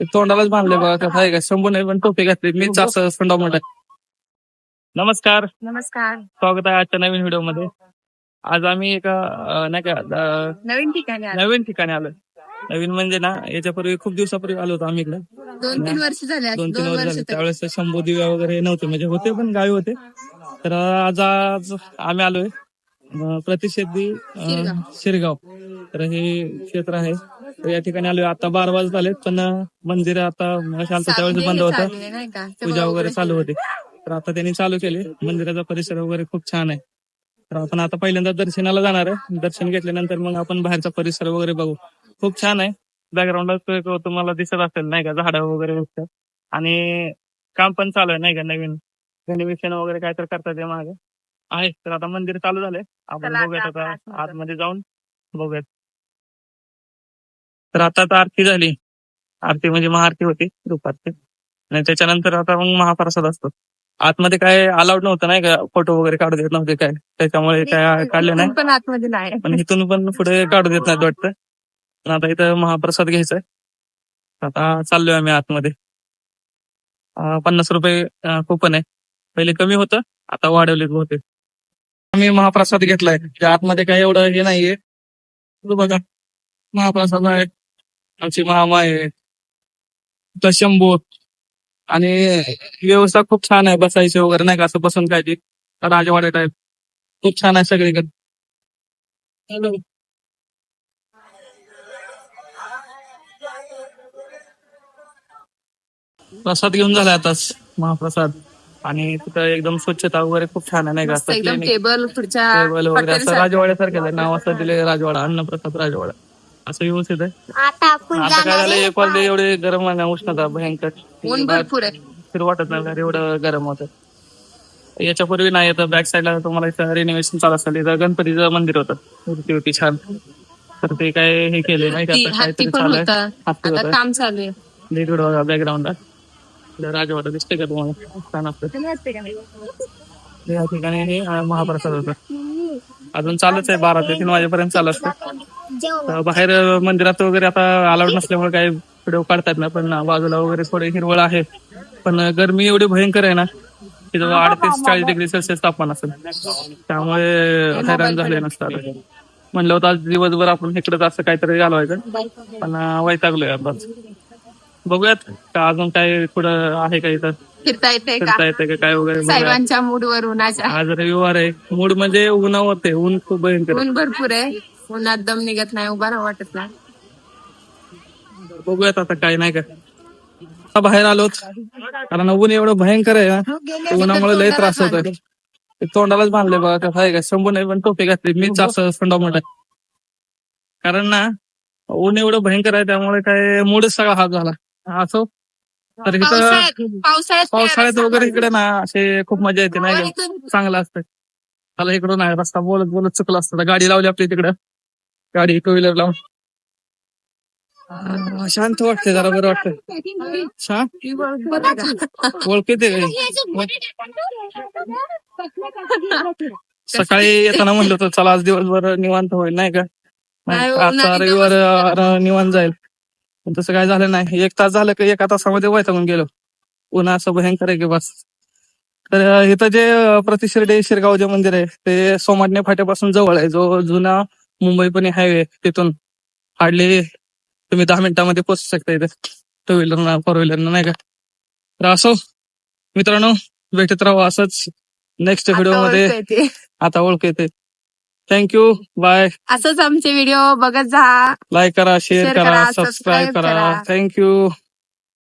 ते तोंडालाच बांधले बघा कसं आहे का? शंभू नाही पण टोपी घातली. मीच जास्त संडा मोठा नमस्कार. नमस्कार. स्वागत आहे आजच्या नवीन व्हिडिओमध्ये आज आम्ही एका अं, नाही का अं, नवीन ठिकाणी आलो. नवीन ठिकाणी आलो. नवीन म्हणजे ना याच्यापूर्वी खूप दिवसापूर्वी आलो होतो आम्ही इकडे. दोन तीन वर्ष झाले दोन तीन दोन वर्ष वर्ष झाले. तरी. त्यावेळेस शंभू दिव्या वगैरे नव्हते. म्हणजे होते पण गावी होते. तर आज आज आम्ही आलोय. अं, प्रतिषेधी अं. शिरगाव. तर हे क्षेत्र आहे. तर या ठिकाणी आलोय. आता बारा वाजत आलेत पण मंदिर आता शांत त्यावेळेस बंद होतं. पूजा वगैरे. चालू होती. तर आता त्यांनी चालू केले. मंदिराचा परिसर वगैरे खूप छान आहे. तर आपण आता पहिल्यांदा दर्शनाला जाणार आहे. दर्शन घेतल्यानंतर मग आपण बाहेरचा परिसर वगैरे बघू. खूप छान आहे. बॅकग्राऊंडला तुम्हाला दिसत असेल नाही का? झाडं वगैरे आणि काम पण चालू आहे नाही का? नवीन. रेनोव्हेशन वगैरे काय तर करतात मागे. आहे. तर आता मंदिर चालू झालंय. आपण बघूयात आता आतमध्ये जाऊन बघूयात. तर आता आरती झाली. आरती म्हणजे महाआरती होती दुपारची. आणि त्याच्यानंतर आता मग महाप्रसाद असतो. आतमध्ये काय अलाउड नव्हतं नाही का? फोटो वगैरे काढू देत नव्हते काय? त्याच्यामुळे काय काढले नाही पण आतमध्ये नाही. पण इथून पण पुढे काढू देत नाहीत वाटतं. पण आता इथं महाप्रसाद घ्यायचाय. आता चाललोय आम्ही आतमध्ये. पन्नास रुपये कुपन आहे. पहिले कमी होतं आता वाढवलेत बहुतेक. आम्ही महाप्रसाद घेतलाय. आतमध्ये काही एवढं हे नाहीये. बघा महाप्रसाद आहे. आमची महामा आहे. शंभू. आणि व्यवस्था खूप छान आहे. बसायची वगैरे नाही का? असं बसून काय ती? राजवाडे टाईप खूप छान आहे सगळीकडे. हॅलो. प्रसाद घेऊन झालाय आताच महाप्रसाद. आणि तिथं एकदम स्वच्छता वगैरे खूप छान आहे नाही का. टेबल टेबल वगैरे असं. राजवाड्यासारखं आहे. नाव असं दिले राजवाडा अन्नप्रसाद राजवाडा. असं व्यवस्थित आहे? आता आपण आता काय जाणार झालं आहे एक वाजले एवढे गरम आहे ना उष्णता भयंकर. ऊन भरपूर आहे. फिर वाटत नाही एवढं गरम होतं. याच्यापूर्वी नाही येतं बॅक साईडला तुम्हाला इथं रिनोव्हेशन चालू असतं इथं गणपतीचं मंदिर होतं. मूर्ती होती छान. तर ते काय हे केले नाही का हत्ती आता हत्ती काहीतरी पण चालू आहे. होता. हत्ती आता होतं. काम चालू आहे. लिक्विड बघा बॅकग्राऊंडला राजवाडा दिसते का तुम्हाला? छान असतं. या ठिकाणी हे अं, महाप्रसाद होतं. अजून चालूच आहे बारा ते तीन वाजेपर्यंत चालू असतं. बाहेर मंदिरात वगैरे आता अलाउड नसल्यामुळे काही व्हिडिओ काढतात ना पण बाजूला वगैरे थोडे हिरवळ आहे. पण गरमी एवढी भयंकर आहे ना की जवळ अडतीस चाळीस डिग्री सेल्सिअस तापमान असेल. त्यामुळे हैराण झाले नसतात म्हणलं होतं आज दिवसभर आपण इकडे असं काहीतरी घालवायचं. पण वैतागलोय आता बघूयात का अजून काय पुढं आहे का इथं? फिरता येते का? फिरता येते का? काय वगैरे बघूया. साहेबांच्या मूडवर उन्हाच्या आज. रविवार आहे. मूड म्हणजे उन्हावत आहे. ऊन खूप भयंकर आहे. ऊन भरपूर आहे. उन्हात दम निघत नाही उभा राहा वाटत नाही. बघूयात आता काय नाही का बाहेर आलोत कारण ऊन एवढं भयंकर आहे ना. ते उन्हामुळे लय त्रास होतोय. ते तोंडालाच बांधले बघा कसं आहे का शंभू नाही पण टोपी घातली. मीच जास्त थंडा मोठा. कारण ना ऊन एवढं भयंकर आहे त्यामुळे काय मूडच सगळा हात झाला. असो. तर इथं पावसाळ्यात पावसाळ्यात पावसाळ्यात वगैरे इकडे ना असे खूप मजा येते नाही का? चांगलं असतं मला इकडून रस्ता बोलत बोलत चुकला असतं. गाडी लावली आपली तिकडं. गाडी टू व्हीलर लावून शांत वाटते जरा बरं वाटतं शांत ओळखीते सकाळी येताना म्हणलं होतं चला आज दिवसभर निवांत होईल नाही का? आजचा उन्हाळी रविवार निवांत जाईल. पण तसं काय झालं नाही. एक तास झालं की एका तासामध्ये वैतागून गेलो. पुन्हा असं भयंकर आहे की बस. तर इथं जे प्रतिशिर्डी शिरगाव जे मंदिर आहे ते सोमाटणे फाट्यापासून जवळ आहे. जो जुना मुंबई पुणे हायवे तिथून हार्डली तुम्ही दहा मिनिटांमध्ये पोहोचू शकता इथे. टू व्हीलर फोर व्हीलर नाही का? तर असो मित्रांनो भेटत राहू असंच नेक्स्ट व्हिडिओमध्ये. आता ओळख येते. थँक्यू बाय असंच आमचे व्हिडिओ बघत जा. लाईक करा शेअर करा करा, सबस्क्राईब करा. थँक्यू